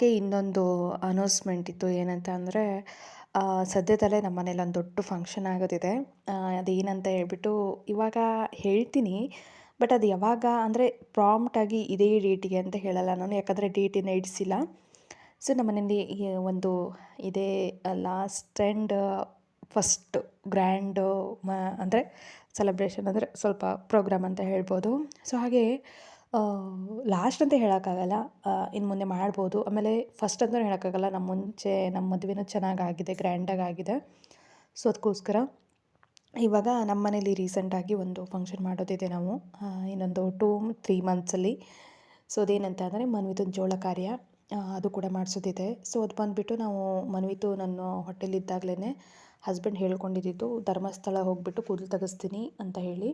ಹಾಗೆ ಇನ್ನೊಂದು ಅನೌನ್ಸ್ಮೆಂಟ್ ಇತ್ತು ಏನಂತ ಅಂದರೆ ಸದ್ಯದಲ್ಲೇ ನಮ್ಮ ಮನೇಲಿ ಒಂದು ದೊಡ್ಡ ಫಂಕ್ಷನ್ ಆಗೋದಿದೆ. ಅದೇನಂತ ಹೇಳ್ಬಿಟ್ಟು ಇವಾಗ ಹೇಳ್ತೀನಿ. ಬಟ್ ಅದು ಯಾವಾಗ ಅಂದರೆ ಪ್ರಾಂಪ್ಟಾಗಿ ಇದೇ ಡೇಟಿಗೆ ಅಂತ ಹೇಳಲ್ಲ ನಾನು. ಯಾಕಂದರೆ ಡೇಟಿನ ಇಡಿಸಿಲ್ಲ ಸೊ ನಮ್ಮ ಮನೇಲಿ ಒಂದು ಇದೇ ಲಾಸ್ಟ್ ಆ್ಯಂಡ್ ಫಸ್ಟ್ ಗ್ರ್ಯಾಂಡು ಮ ಅಂದರೆ ಸೆಲೆಬ್ರೇಷನ್ ಅಂದರೆ ಸ್ವಲ್ಪ ಪ್ರೋಗ್ರಾಮ್ ಅಂತ ಹೇಳ್ಬೋದು. ಸೊ ಹಾಗೆ ಲಾಸ್ಟ್ ಅಂತ ಹೇಳೋಕ್ಕಾಗಲ್ಲ. ಇನ್ನು ಮುಂದೆ ಮಾಡ್ಬೋದು. ಆಮೇಲೆ ಫಸ್ಟ್ ಅಂತಲೂ ಹೇಳೋಕ್ಕಾಗಲ್ಲ. ನಮ್ಮ ಮುಂಚೆ ನಮ್ಮ ಮದುವೆನೂ ಚೆನ್ನಾಗಾಗಿದೆ ಗ್ರ್ಯಾಂಡಾಗಿ ಆಗಿದೆ ಸೊ ಅದಕ್ಕೋಸ್ಕರ ಇವಾಗ ನಮ್ಮ ಮನೇಲಿ ರೀಸೆಂಟಾಗಿ ಒಂದು ಫಂಕ್ಷನ್ ಮಾಡೋದಿದೆ ನಾವು. ಇನ್ನೊಂದು ಟೂ ತ್ರೀ ಮಂತ್ಸಲ್ಲಿ ಸೊ ಅದೇನಂತ ಅಂದರೆ ಮನ್ವಿತನ ಜೋಳ ಕಾರ್ಯ. ಅದು ಕೂಡ ಮಾಡಿಸೋದಿದೆ. ಸೊ ಅದು ಬಂದುಬಿಟ್ಟು ನಾವು ಮನ್ವಿತು ನನ್ನ ಹೊಟ್ಟೆಲಿದ್ದಾಗಲೇ ಹಸ್ಬೆಂಡ್ ಹೇಳ್ಕೊಂಡಿದ್ದು, ಧರ್ಮಸ್ಥಳ ಹೋಗಿಬಿಟ್ಟು ಕೂದಲು ತೆಗೆಸ್ತೀನಿ ಅಂತ ಹೇಳಿ.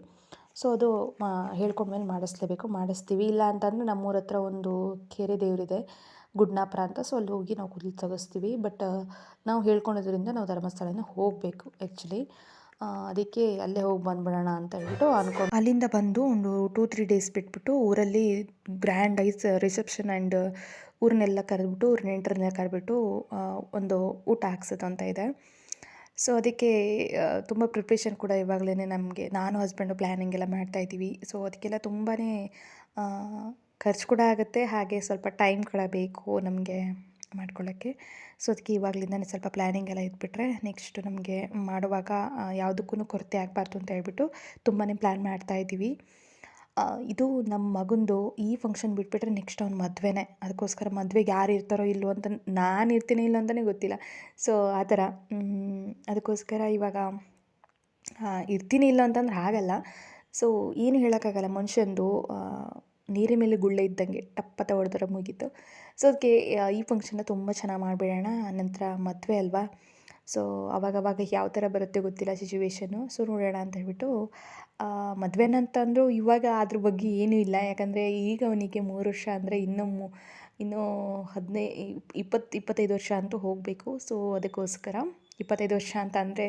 ಸೊ ಅದು ಮಾ ಹೇಳ್ಕೊಂಡ್ಮೇಲೆ ಮಾಡಿಸ್ಲೇಬೇಕು. ಮಾಡಿಸ್ತೀವಿ. ಇಲ್ಲ ಅಂತಂದರೆ ನಮ್ಮೂರ ಹತ್ರ ಒಂದು ಕೆರೆ ದೇವರಿದೆ. ಗುಡ್ನಾಪುರ ಅಂತ ಸೊ ಅಲ್ಲಿ ಹೋಗಿ ನಾವು ಕೂದಲು ತೆಗೆಸ್ತೀವಿ. ಬಟ್ ನಾವು ಹೇಳ್ಕೊಂಡಿದ್ರಿಂದ ನಾವು ಧರ್ಮಸ್ಥಳನ ಹೋಗಬೇಕು ಆ್ಯಕ್ಚುಲಿ ಅದಕ್ಕೆ ಅಲ್ಲೇ ಹೋಗಿ ಬಂದ್ಬಿಡೋಣ ಅಂತ ಹೇಳ್ಬಿಟ್ಟು ಅನ್ಕೊಂಡು ಅಲ್ಲಿಂದ ಬಂದು ಒಂದು ಟೂ, ತ್ರೀ ಡೇಸ್ ಬಿಟ್ಬಿಟ್ಟು ಊರಲ್ಲಿ ಗ್ರ್ಯಾಂಡ್ ಐಸ್ ರಿಸೆಪ್ಷನ್ ಆ್ಯಂಡ್ ಊರನ್ನೆಲ್ಲ ಕರೆದ್ಬಿಟ್ಟು ಊರ ನೆಂಟರನ್ನೆಲ್ಲ ಕರೆದ್ಬಿಟ್ಟು ಒಂದು ಊಟ ಹಾಕ್ಸೋದು ಅಂತ ಇದೆ. ಸೊ ಅದಕ್ಕೆ ತುಂಬ ಪ್ರಿಪ್ರೇಷನ್ ಕೂಡ ಇವಾಗಲೇ ನಮಗೆ. ನಾನು ಹಸ್ಬೆಂಡು ಪ್ಲ್ಯಾನಿಂಗ್ ಎಲ್ಲ ಮಾಡ್ತಾ ಇದ್ದೀವಿ. ಸೊ ಅದಕ್ಕೆಲ್ಲ ತುಂಬಾ ಖರ್ಚು ಕೂಡ ಆಗುತ್ತೆ. ಹಾಗೆ ಸ್ವಲ್ಪ ಟೈಮ್ ಕೂಡ ಬೇಕು ನಮಗೆ ಮಾಡ್ಕೊಳ್ಳೋಕ್ಕೆ. ಸೊ ಅದಕ್ಕೆ ಇವಾಗಲಿಂದನೇ ಸ್ವಲ್ಪ ಪ್ಲ್ಯಾನಿಂಗ್ ಎಲ್ಲ ಇದ್ಬಿಟ್ರೆ ನೆಕ್ಸ್ಟ್ ನಮಗೆ ಮಾಡುವಾಗ ಯಾವುದಕ್ಕೂ ಕೊರತೆ ಆಗಬಾರ್ದು ಅಂತ ಹೇಳ್ಬಿಟ್ಟು ತುಂಬಾ ಪ್ಲ್ಯಾನ್ ಮಾಡ್ತಾ ಇದ್ದೀವಿ. ಇದು ನಮ್ಮ ಮಗಂದು ಈ ಫಂಕ್ಷನ್ ಬಿಟ್ಬಿಟ್ರೆ ನೆಕ್ಸ್ಟ್ ಅವ್ನ ಮದುವೆನೇ. ಅದಕ್ಕೋಸ್ಕರ ಮದುವೆಗೆ ಯಾರು ಇರ್ತಾರೋ ಇಲ್ಲೋ ಅಂತ ನಾನು ಇರ್ತೀನಿ ಇಲ್ಲ ಅಂತಲೇ ಗೊತ್ತಿಲ್ಲ. ಸೊ ಆ ಥರ. ಅದಕ್ಕೋಸ್ಕರ ಇವಾಗ ಇರ್ತೀನಿ ಇಲ್ಲ ಅಂತಂದ್ರೆ ಆಗಲ್ಲ. ಸೊ ಏನು ಹೇಳೋಕ್ಕಾಗಲ್ಲ ಮನುಷ್ಯಂದು ನೀರಿ ಮೇಲೆ ಗುಳ್ಳೆ ಇದ್ದಂಗೆ ಟಪ್ಪತ್ತ ಹೊಡೆದ್ರೆ ಮುಗೀತು. ಸೊ ಅದಕ್ಕೆ ಈ ಫಂಕ್ಷನ್ನ ತುಂಬ ಚೆನ್ನಾಗಿ ಮಾಡಿಬಿಡೋಣ. ನಂತರ ಮದುವೆ ಅಲ್ವಾ? ಸೊ ಅವಾಗವಾಗ ಯಾವ ಥರ ಬರುತ್ತೆ ಗೊತ್ತಿಲ್ಲ ಸಿಚುವೇಶನು ಸೊ ನೋಡೋಣ ಅಂತ ಹೇಳ್ಬಿಟ್ಟು ಮದುವೆನಂತಂದರೂ ಇವಾಗ ಅದ್ರ ಬಗ್ಗೆ ಏನೂ ಇಲ್ಲ. ಯಾಕಂದರೆ ಈಗ ಅವನಿಗೆ ಮೂರು ವರ್ಷ ಅಂದರೆ ಇನ್ನೂ ಇನ್ನೂ ಹದಿನೈ ಇಪ್ಪತ್ತು ಇಪ್ಪತ್ತೈದು ವರ್ಷ ಅಂತೂ ಹೋಗಬೇಕು. ಸೊ ಅದಕ್ಕೋಸ್ಕರ ಇಪ್ಪತ್ತೈದು ವರ್ಷ ಅಂತ ಅಂದರೆ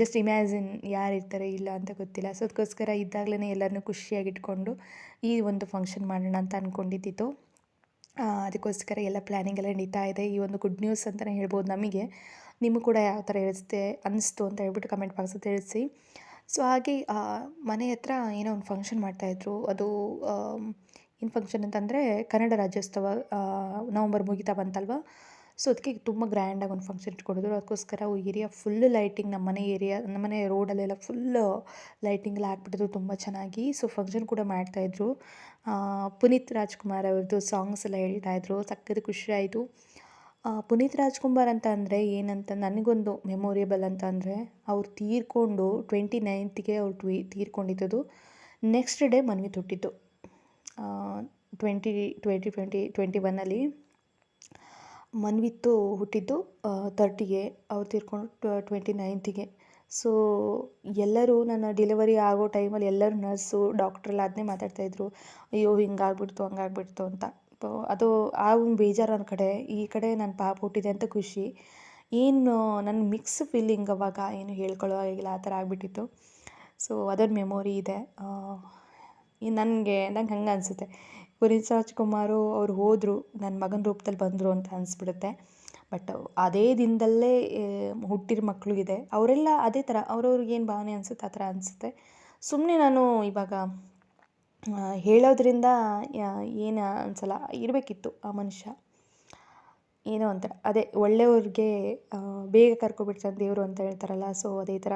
ಜಸ್ಟ್ ಇಮ್ಯಾಜಿನ್ ಯಾರಿರ್ತಾರೆ ಇಲ್ಲ ಅಂತ ಗೊತ್ತಿಲ್ಲ. ಸೊ ಅದಕ್ಕೋಸ್ಕರ ಇದ್ದಾಗಲೇ ಎಲ್ಲರನ್ನೂ ಖುಷಿಯಾಗಿ ಇಟ್ಕೊಂಡು ಈ ಒಂದು ಫಂಕ್ಷನ್ ಮಾಡೋಣ ಅಂತ ಅಂದ್ಕೊಂಡಿದ್ದಿತ್ತು ಅದಕ್ಕೋಸ್ಕರ ಎಲ್ಲ ಪ್ಲ್ಯಾನಿಂಗ್ ಎಲ್ಲ ನಡೀತಾ ಇದೆ. ಈ ಒಂದು ಗುಡ್ ನ್ಯೂಸ್ ಅಂತಲೇ ಹೇಳ್ಬೋದು ನಮಗೆ. ನಿಮಗೂ ಕೂಡ ಯಾವ ಥರ ಇರುತ್ತೆ ಅನ್ನಿಸ್ತು ಅಂತ ಹೇಳ್ಬಿಟ್ಟು ಕಮೆಂಟ್ ಬಾಕ್ಸಲ್ಲಿ ತಿಳಿಸಿ. ಸೊ ಹಾಗೆ ಮನೆ ಹತ್ರ ಏನೋ ಒಂದು ಫಂಕ್ಷನ್ ಮಾಡ್ತಾಯಿದ್ರು ಅದು ಏನು ಫಂಕ್ಷನ್ ಅಂತಂದರೆ ಕನ್ನಡ ರಾಜ್ಯೋತ್ಸವ ನವಂಬರ್ ಮುಗಿತಾ ಬಂತಲ್ವ? ಸೊ ಅದಕ್ಕೆ ತುಂಬ ಗ್ರ್ಯಾಂಡಾಗಿ ಒಂದು ಫಂಕ್ಷನ್ ಇಟ್ಕೊಂಡಿದ್ರು. ಅದಕ್ಕೋಸ್ಕರ ಏರಿಯಾ ಫುಲ್ ಲೈಟಿಂಗ್ ನಮ್ಮ ಮನೆ ಏರಿಯಾ ನಮ್ಮ ಮನೆ ರೋಡಲ್ಲೆಲ್ಲ ಫುಲ್ಲು ಲೈಟಿಂಗ್ ಎಲ್ಲ ಹಾಕ್ಬಿಟ್ಟಿದ್ರು ತುಂಬ ಚೆನ್ನಾಗಿ. ಸೊ ಫಂಕ್ಷನ್ ಕೂಡ ಮಾಡ್ತಾಯಿದ್ರು ಪುನೀತ್ ರಾಜ್ಕುಮಾರ್ ಅವ್ರದ್ದು ಸಾಂಗ್ಸ್ ಎಲ್ಲ ಹೇಳ್ತಾಯಿದ್ರು ಸಕ್ಕತ್ತು ಖುಷಿ ಆಯಿತು. ಪುನೀತ್ ರಾಜ್ಕುಮಾರ್ ಅಂತ ಅಂದರೆ ಏನಂತ ನನಗೊಂದು ಮೆಮೊರಿಯಬಲ್ ಅಂತ ಅಂದರೆ ಅವ್ರು ತೀರ್ಕೊಂಡು ಟ್ವೆಂಟಿ ನೈನ್ತ್ಗೆ ಅವ್ರು ಟ್ವಿ ತೀರ್ಕೊಂಡಿದ್ದು ನೆಕ್ಸ್ಟ್ ಡೇ ಮನ್ವಿ ತೊಟ್ಟಿದ್ದು. ಟ್ವೆಂಟಿ ಟ್ವೆಂಟಿ ಟ್ವೆಂಟಿ ಟ್ವೆಂಟಿ ಒನ್ನಲ್ಲಿ ಮನ್ವಿತ್ತು ಹುಟ್ಟಿದ್ದು ತರ್ಟಿಗೆ ಅವ್ರು ತೀರ್ಕೊಂಡು ಟ್ವೆಂಟಿ ನೈನ್ತಿಗೆ ಸೊ ಎಲ್ಲರೂ ನನ್ನ ಡೆಲಿವರಿ ಆಗೋ ಟೈಮಲ್ಲಿ ಎಲ್ಲರೂ ನರ್ಸು ಡಾಕ್ಟ್ರೆಲ್ಲ ಅದನ್ನೇ ಮಾತಾಡ್ತಾಯಿದ್ರು ಅಯ್ಯೋ, ಹಿಂಗಾಗ್ಬಿಡ್ತು, ಹಂಗಾಗ್ಬಿಡ್ತು ಅಂತ. ಅದು ಆ ಒಂದು ಬೇಜಾರು ನನ್ನ ಕಡೆ. ಈ ಕಡೆ ನನ್ನ ಪಾಪ ಹುಟ್ಟಿದೆ ಅಂತ ಖುಷಿ. ಏನು ನನ್ನ ಮಿಕ್ಸ್ ಫೀಲಿಂಗ್ ಅವಾಗ ಏನು ಹೇಳ್ಕೊಳ್ಳೋ ಆಗಿಲ್ಲ ಆ ಥರ ಆಗಿಬಿಟ್ಟಿತ್ತು. ಸೊ ಅದೊಂದು ಮೆಮೊರಿ ಇದೆ. ನನಗೆ, ನಂಗೆ ಹಂಗೆ ಅನಿಸುತ್ತೆ. ಪುನೀತ್ ರಾಜ್ಕುಮಾರು ಅವ್ರು ಹೋದರು ನನ್ನ ಮಗನ ರೂಪದಲ್ಲಿ ಬಂದರು ಅಂತ ಅನಿಸ್ಬಿಡುತ್ತೆ. ಬಟ್ ಅದೇ ದಿನದಲ್ಲೇ ಹುಟ್ಟಿರೋ ಮಕ್ಕಳು ಇದೆ ಅವರೆಲ್ಲ ಅದೇ ಥರ ಅವ್ರವ್ರಿಗೆ ಏನು ಭಾವನೆ ಅನಿಸುತ್ತೆ ಆ ಥರ ಅನಿಸುತ್ತೆ. ಸುಮ್ಮನೆ ನಾನು ಇವಾಗ ಹೇಳೋದ್ರಿಂದ ಏನು ಅನ್ಸಲ್ಲ, ಇರಬೇಕಿತ್ತು ಆ ಮನುಷ್ಯ. ಏನೋ ಅಂತ ಅದೇ ಒಳ್ಳೆಯವ್ರಿಗೆ ಬೇಗ ಕರ್ಕೊಬಿಡ್ತಾನೆ ದೇವರು ಅಂತ ಹೇಳ್ತಾರಲ್ಲ ಸೊ ಅದೇ ಥರ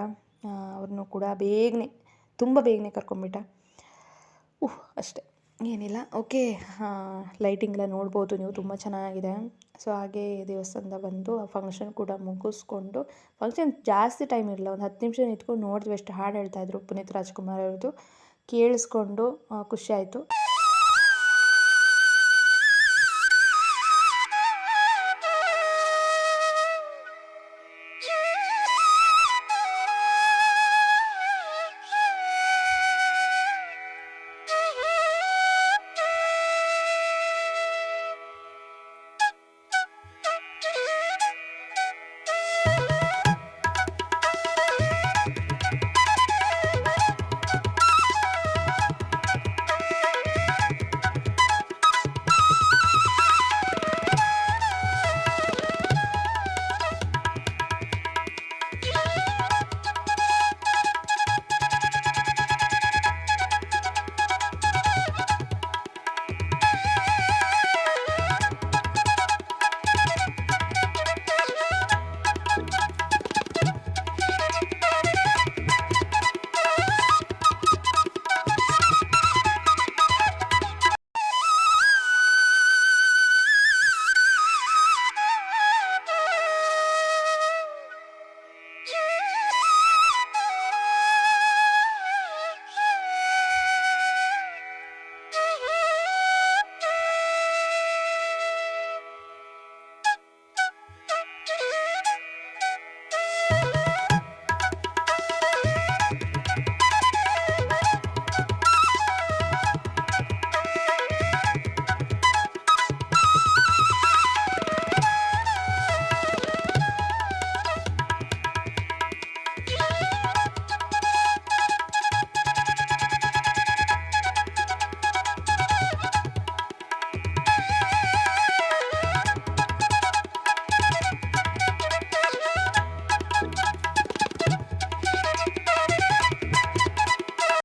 ಅವ್ರನ್ನೂ ಕೂಡ ಬೇಗನೆ, ತುಂಬ ಬೇಗನೆ ಕರ್ಕೊಂಬಿಟ್ಟ. ಉಹ್, ಅಷ್ಟೇ. ಏನಿಲ್ಲ. ಓಕೆ ಲೈಟಿಂಗ್ ಎಲ್ಲ ನೋಡ್ಬೋದು ನೀವು, ತುಂಬ ಚೆನ್ನಾಗಿದೆ. ಸೊ ಹಾಗೆ ದೇವಸ್ಥಾನದ ಬಂದು ಆ ಫಂಕ್ಷನ್ ಕೂಡ ಮುಗಿಸ್ಕೊಂಡು ಫಂಕ್ಷನ್ ಜಾಸ್ತಿ ಟೈಮ್ ಇರಲಿಲ್ಲ, ಒಂದು ಹತ್ತು ನಿಮಿಷ ನಿಂತ್ಕೊಂಡು ನೋಡಿದ್ವಿ ಅಷ್ಟು. ಹಾಡು ಹೇಳ್ತಾಯಿದ್ರು ಪುನೀತ್ ರಾಜ್ಕುಮಾರ್ ಅವ್ರದ್ದು ಕೇಳಿಸ್ಕೊಂಡು ಖುಷಿ ಆಯಿತು.